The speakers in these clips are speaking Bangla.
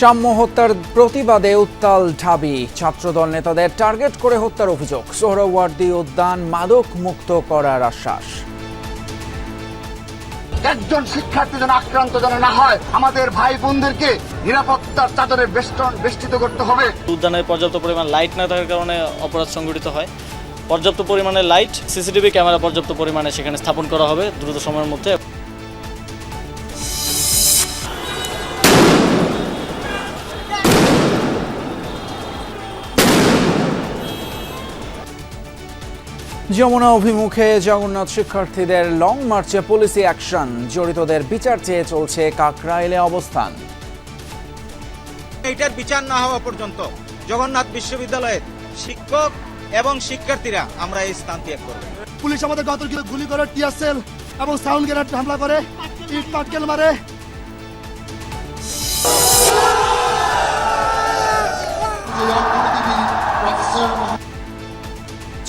সাম্য হত্যার প্রতিবাদে উত্তাল ঢাবি। ছাত্রদল নেতাদের টার্গেট করে হত্যার অভিযোগ। সোহরাওয়ার্দী উদ্যান মাদক মুক্ত করার আশ্বাস। একজন শিক্ষার্থী যেন আক্রান্ত যেন না হয় আমাদের ভাই বোনদেরকে নিরাপত্তার চাদরে বেষ্টন বেষ্টিত করতে হবে। উদ্যানে পর্যাপ্ত পরিমাণ লাইট না থাকার কারণে অপরাধ সংঘটিত হয়। পর্যাপ্ত পরিমাণে লাইট সিসিটিভি ক্যামেরা পর্যাপ্ত পরিমাণে সেখানে স্থাপন করা হবে। দ্রুত সময়ের মধ্যে যমুনা অভিমুখে জগন্নাথ শিক্ষার্থীদের লং মার্চে পুলিশি অ্যাকশন জড়িতদের বিচার চেয়ে চলছে কাকরাইলে অবস্থান। এইটার বিচার না হওয়া পর্যন্ত জগন্নাথ বিশ্ববিদ্যালয়ের শিক্ষক এবং শিক্ষার্থীরা আমরা এই স্থান ত্যাগ করব। পুলিশ আমাদের গত গুলি করে টিয়ারসেল এবং সাউন্ড গ্রেনেড হামলা করে ইট পাটকেল মারে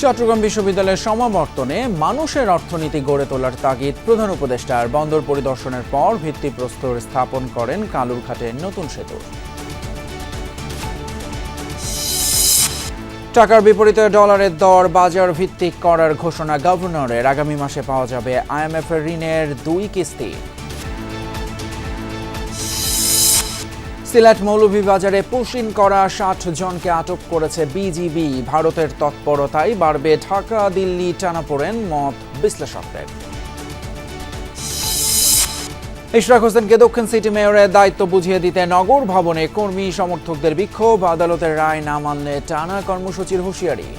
চট্টগ্রাম বিশ্ববিদ্যালয়ের সমাবর্তনে মানুষের অর্থনীতি গড়ে তোলার তাগিদ প্রধান উপদেষ্টার বন্দর পরিদর্শনের পর ভিত্তিপ্রস্তর স্থাপন করেন কালুরঘাটের নতুন সেতু। টাকার বিপরীতে ডলারের দর বাজার ভিত্তিক করার ঘোষণা গভর্নরের। আগামী মাসে পাওয়া যাবে আইএমএফ এর ঋণের দুই কিস্তি। সিলেট মৌলভীবাজারে পুশিন করা ষাট জনকে আটক করেছে বিজিবি। ভারতের তৎপরতায় বাড়বে ঢাকা, দিল্লি, টানাপোড়েন মত বিশ্লেষকদের। ইশরাক হোসেনকে দক্ষিণ সিটি মেয়রের দায়িত্ব বুঝিয়ে দিতে নগর ভবনে কর্মী সমর্থকদের বিক্ষোভ, আদালতের রায় না মানলে টানা কর্মসূচির হুঁশিয়ারি।